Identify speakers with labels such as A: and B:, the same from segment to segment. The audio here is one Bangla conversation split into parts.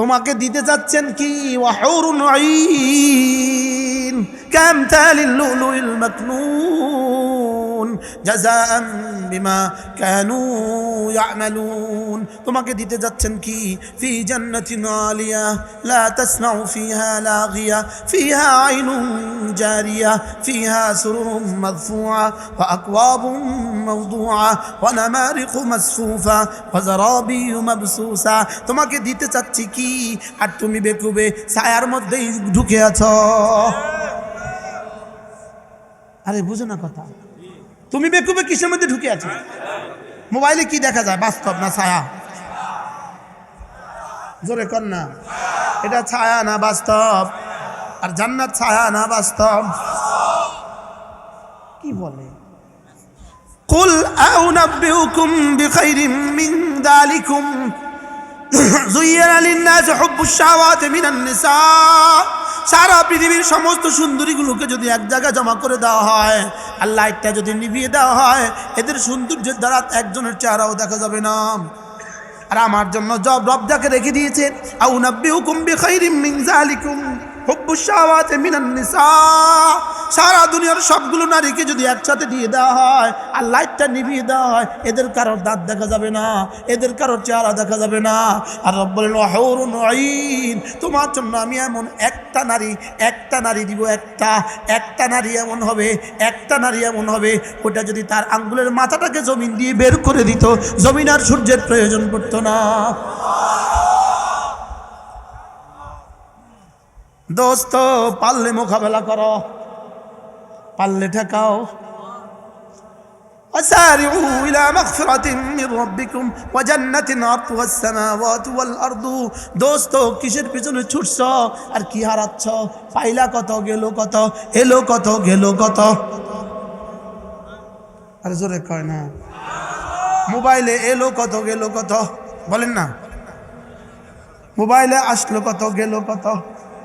A: তোমাকে দিতে চাচ্ছেন কি? ওয়াহুরুন আইন কামতালিল লুলুল মাকনুন জাযাআন বিমা কানু ইয়ামালুন তোমাকে দিতে যাচ্ছেন কি? ফি জান্নাতিন আলিয়া, লা তাসমাউ ফিহা লাগিয়া, ফিহা আইনুন জারিয়া, ফিহা সুরুরুম মারফুআ ওয়া আকওয়াবুম মাওদুআ ওয়া নামারিকু মাসফুফা, ওয়া যারাবিয়্যু মাবসুসা। তোমাকে দিতে চাচ্ছি কি? আর তুমি বেকুবে ছায়ার মধ্যেই ঢুকে আছো। আরে বুঝো না কথা। তুমি বেকুবে কিসের মধ্যে ঢুকে আছো মোবাইলে কি দেখা যায় বাস্তব না ছায়া জোরে কর না এটা ছায়া না বাস্তব আর জান্নাত ছায়া না বাস্তব কি বলে قل أنبئكم بخير من ذلكم زين للناس حب الشهوات من النساء সারা পৃথিবীর সমস্ত সুন্দরীগুলোকে যদি এক জায়গায় জমা করে দেওয়া হয়, আর লাইটটা যদি নিভিয়ে দেওয়া হয়, এদের সৌন্দর্যের দ্বারা একজনের চেহারাও দেখা যাবে না। আর আমার জন্য জব রব যাকে রেখে দিয়েছেন আউ নাব্বি বেখাই রিমিং মিন সারা দুনিয়ার সবগুলো নারীকে যদি একসাথে দিয়ে দেওয়া হয় আর লাইটটা নিভিয়ে দেওয়া হয়, এদের কারোর দাঁত দেখা যাবে না, এদের কারোর চেহারা দেখা যাবে না। আর রব তোমার জন্য আমি এমন একটা নারী একটা নারী দিব একটা একটা নারী এমন হবে, একটা নারী এমন হবে, ওটা যদি তার আঙ্গুলের মাথাটাকে জমিন দিয়ে বের করে দিত, জমিন আর সূর্যের প্রয়োজন পড়তো না। দোস্ত পারলে মোকাবেলা করো পারলে ঠেকাও وسارعوا إلى مغفرة من ربكم وجنة عرضها السماوات والأرض দোস্ত কিসের পিছনে ছুটছ আর কি হারাচ্ছ পাইলা কত গেল কত এলো কত গেল কত আরে জোরে কয় না মোবাইলে এলো কত গেল কত বলেন না মোবাইলে আসলো কত গেল কত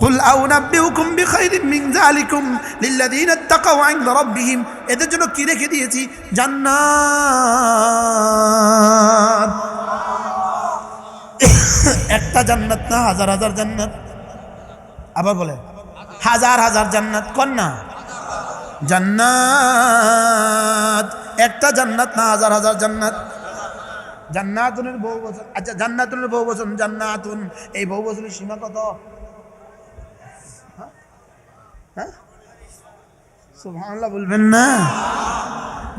A: قل أنبئكم بخير من ذلكم للذين اتقوا عند ربهم এদের জন্য কি রেখে দিয়েছি জান্নাত একটা জান্নাত না হাজার হাজার জান্নাত আবার বলে হাজার হাজার জান্নাত কর না জান্নাত একটা জান্নাত না হাজার হাজার জান্নাত জান্নাতুনের বহু বছর আচ্ছা জান্নাতুনের বহু বছর জান্নাতুন এই বহু বছরের সীমা কত হ্যাঁ সুবহানাল্লাহ বলবেন না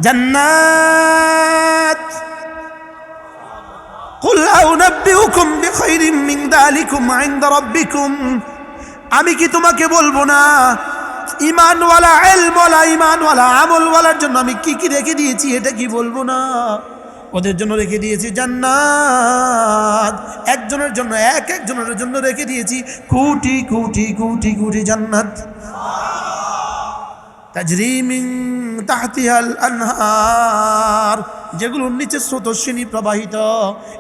A: জান্নাত قل أنبئكم بخير من ذلكم عند ربكم আমি কি তোমাকে বলবো না ইমানওয়ালা এলমওয়ালা ইমানওয়ালা আমলওয়ালার জন্য আমি কি কি রেখে দিয়েছি এটা কি বলবো না ওদের জন্য রেখে দিয়েছি জান্নাত একজনের জন্য, এক একজনের জন্য রেখে দিয়েছি। কোটি কোটি কোটি কোটি জান্নাত। তাজরিমিং তাহতিহাল আনহার। যেগুলোর নিচে স্রোতস্বিনী প্রবাহিত।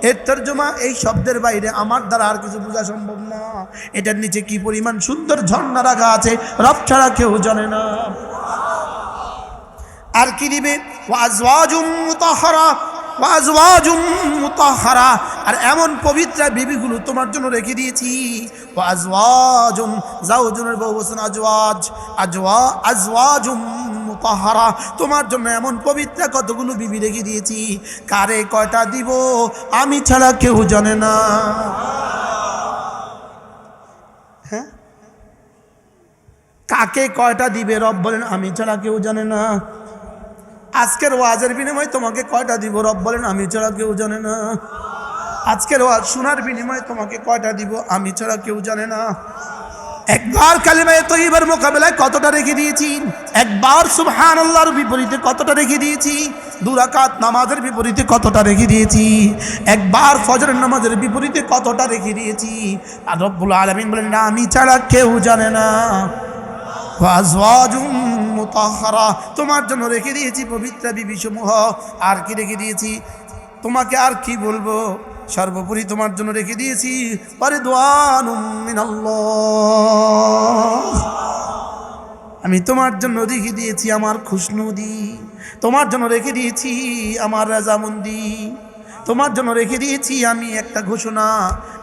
A: এর তর্জমা এই শব্দের বাইরে। আমার দ্বারা আর কিছু বোঝা সম্ভব না। এটার নিচে কি পরিমাণ সুন্দর ঝর্ণা রাখা আছে, রব ছাড়া কেউ জানে না। আর কি দিবে? ওয়াজওয়াজুম মুতাহহারা মুতাহহারা আর এমন পবিত্র বিবিগুলো তোমার জন্য রেখে দিয়েছি। ওয়াজওয়াজুম জাওজুনের বহু বচন আজওয়াজ, আজওয়া, আজওয়াজুম মুতাহহারা তোমার জন্য এমন পবিত্র কতগুলো বিবি রেখে দিয়েছি। কারে কয়টা দিব, আমি ছাড়া কেউ জানে না। হ্যাঁ? কাকে কয়টা দিবে রব বলেন, আমি ছাড়া কেউ জানে না। আজকের ওয়াজের বিনিময়ে তোমাকে কয়টা দিব? রব বলেন, আমি ছাড়া কেউ জানে না। আজকের ওয়াজ শোনার বিনিময়ে তোমাকে কয়টা দিব? আমি ছাড়া কেউ জানে না। একবার কালিমায় তৈবার মোকাবেলায় কতটা রেখে দিয়েছি? একবার সুবহান আল্লাহর বিপরীতে কতটা রেখে দিয়েছি? দুরাকাত নামাজের বিপরীতে কতটা রেখে দিয়েছি? একবার ফজরের নামাজের বিপরীতে কতটা রেখে দিয়েছি? আর রব্বুল আলমিন বলেন, না, আমি ছাড়া কেউ জানে না। মুতাহহারা তোমার জন্য রেখে দিয়েছি পবিত্র বিবি সমূহ আর কি রেখে দিয়েছি? তোমাকে আর কি বলব? সর্বোপরি তোমার জন্য রেখে দিয়েছি। পরে আমি তোমার জন্য রেখে দিয়েছি আমার খুশনুদি। তোমার জন্য রেখে দিয়েছি আমার রাজামন্দি। তোমার জন্য রেখে দিয়েছি আমি একটা ঘোষণা।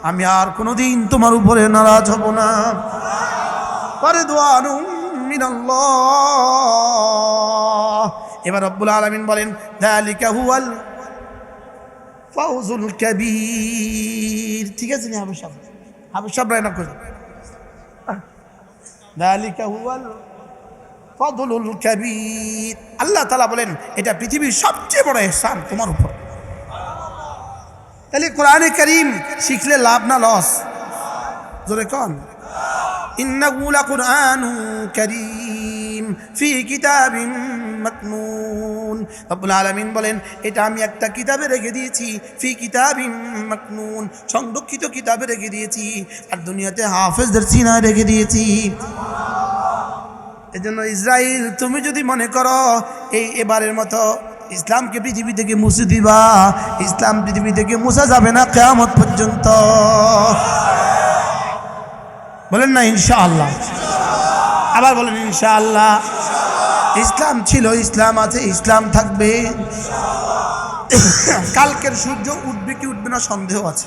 A: আমি আর কোনো দিন তোমার উপরে নারাজ হব না। পরে মিনাল্লাহ। এবার রব্বুল আলমিন বলেন হুয়াল ফাউজুল কবির। ঠিক আছে নি হাবিস আল্লাহ তালা বলেন, এটা পৃথিবীর সবচেয়ে বড় এহসান তোমার উপর। তাহলে কোরআনে করিম শিখলে লাভ না লস? জোরে কন। ইন্না গুলা কোরআন করিম। ফি কিতাবিম মকনুন। রব্বুল আলমিন বলেন, এটা আমি একটা কিতাবে রেখে দিয়েছি, ফি কিতাবিম মকনুন, সংরক্ষিত কিতাবে রেখে দিয়েছি, আর দুনিয়াতে হাফেজদের সিনায় রেখে দিয়েছি। এজন্য ইসরায়েল তুমি যদি মনে করো, এই এবারের মতো ইসলামকে পৃথিবী থেকে মুছে দিবা, ইসলাম পৃথিবী থেকে মুছা যাবে না কেয়ামত পর্যন্ত। বলেন না, ইনশাআল্লাহ। আবার বলেন, ইনশাআল্লাহ। ইসলাম ছিল, ইসলাম আছে, ইসলাম থাকবে। কালকের সূর্য উঠবে কি উঠবে না সন্দেহ আছে।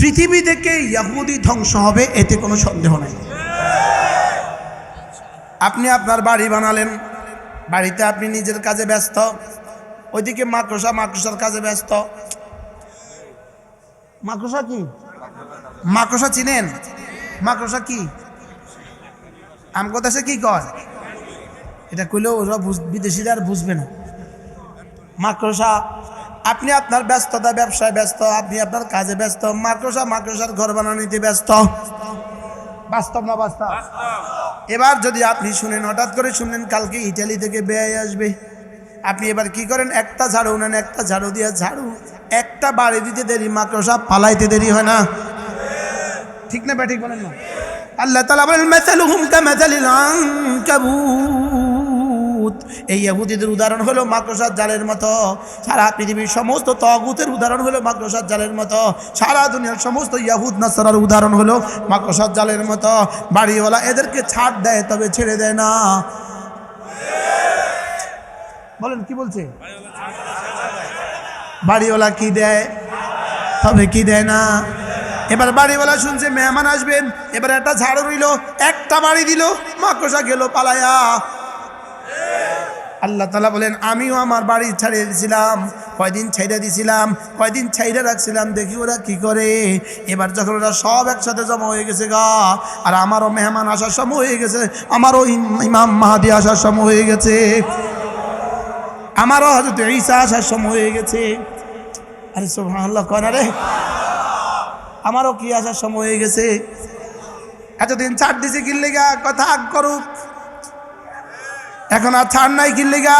A: পৃথিবী থেকে ইয়াহুদি ধ্বংস হবে, এতে কোনো সন্দেহ নেই। আপনি আপনার বাড়ি বানালেন, বাড়িতে আপনি নিজের কাজে ব্যস্ত, ওইদিকে মাকড়সা মাকড়সার কাজে ব্যস্ত। মাকড়সা কি? মাকড়সা চিনেন? মাকড়সা কি? আমগো দেশে কি কয়? এটা কইলেও ওরা বিদেশিরা আর বুঝবে না। মাকড়সা, আপনি আপনার ব্যস্ততা ব্যবসায় ব্যস্ত, আপনি আপনার কাজে ব্যস্ত, মাকড়সা মাকড়সার ঘর বানানিতে ব্যস্ত। বাস্তব না বাস্তব? এবার যদি আপনি শুনেন, হঠাৎ করে শুনলেন কালকে ইটালি থেকে বেয়ে আসবে। আপনি এবার কি করেন? একটা ঝাড়ু নেন, একটা ঝাড়ু দিয়ে ঝাড়ু, একটা বাড়ি দিতে দেরি, মাকড়সা পালাইতে দেরি হয় না। ঠিক না ব্যাঠিক বলেন না? আল্লাহ তালা বলেন, মেসালুহুম কামাসালিল আনকাবুত। এই ইহুদিদের উদাহরণ হলো মাকড়সার জালের মতো। সারা পৃথিবীর সমস্ত তগুতের উদাহরণ হলো মাকড়সার জালের মতো। সারা দুনিয়ার সমস্ত ইয়াহুদ, নাসারার উদাহরণ হলো মাকড়সার জালের মতো। বাড়িওয়ালা এদেরকে ছাড় দেয়, তবে ছেড়ে দেয় না। বলেন, কি বলছে? বাড়িওয়ালা কি দেয়, তবে কি দেয় না? এবার বাড়িওয়ালা শুনছে মেহমান আসবেন। এবার একটা ঝাড়ু রইল একটা বাড়ি দিল, মাকড়সা গেল পালায়া। আল্লাহ তালা বলেন, আমিও আমার বাড়ি ছাড়িয়ে দিছিলাম, কয়দিন ছাইড়া দিছিলাম, কয়দিন ছাইড়া রাখছিলাম, দেখি ওরা কি করে? এবার যখন ওরা সব একসাথে জমা হয়ে গেছে গা, আর আমারও মেহমান আসার সময় হয়ে গেছে, আমারও ইম- ইমাম মাহাদি আসার সময় হয়ে গেছে, আমারও হজরত ঈসা আসার সময় হয়ে গেছে। আরে সুবহানাল্লাহ কন রে? আমারও কি আসার সময় হয়ে গেছে। এতদিন ছাড় দিছে কিনলে গা কথা করুক। এখন আর ছাড় নাই কিনলে গা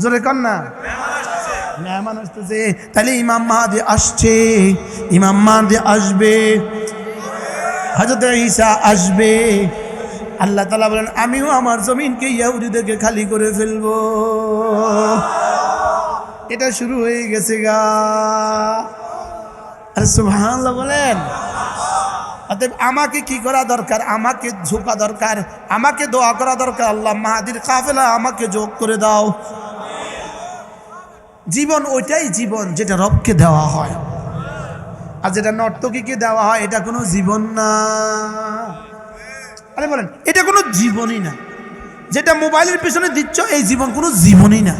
A: জোরে কর না। মেহমান আসতেছে তাহলে ইমাম মাহাদি আসছে, ইমাম মাহাদি আসবে হজরত ঈসা আসবে। আল্লাহ তালা বলেন, আমিও আমার জমিনকে ইয়াহুদিদেরকে খালি করে ফেলব। এটা শুরু হয়ে গেছে গা। বলেন। আমাকে কি করা দরকার? আমাকে ঝুঁকা দরকার। আমাকে দোয়া করা দরকার। আল্লাহ মাহাদির কাফেলা আমাকে যোগ করে দাও। জীবন ওইটাই জীবন যেটা রবকে দেওয়া হয়। আর যেটা নর্তকীকে দেওয়া হয়, এটা কোনো জীবন না। আরে বলেন, এটা কোনো জীবনই না। যেটা মোবাইলের পিছনে দিচ্ছ, এই জীবন কোনো জীবনই না।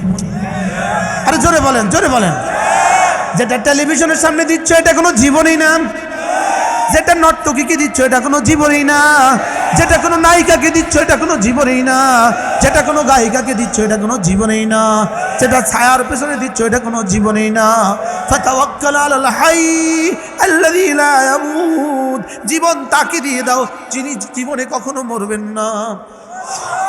A: আরে জোরে বলেন জোরে বলেন। যেটা টেলিভিশনের সামনে দিচ্ছ, এটা কোনো জীবনই না। যেটা নর্তকীকে দিচ্ছ, এটা কোনো জীবনই না। যেটা কোনো নায়িকাকে দিচ্ছ, এটা কোনো জীবনই না। যেটা কোনো গায়িকাকে দিচ্ছ, এটা কোনো জীবনই না। যেটা ছায়ার পেছনে দিচ্ছ, এটা কোনো জীবনই না। জীবন তাকে দিয়ে দাও, যিনি জীবনে কখনো মরবেন না।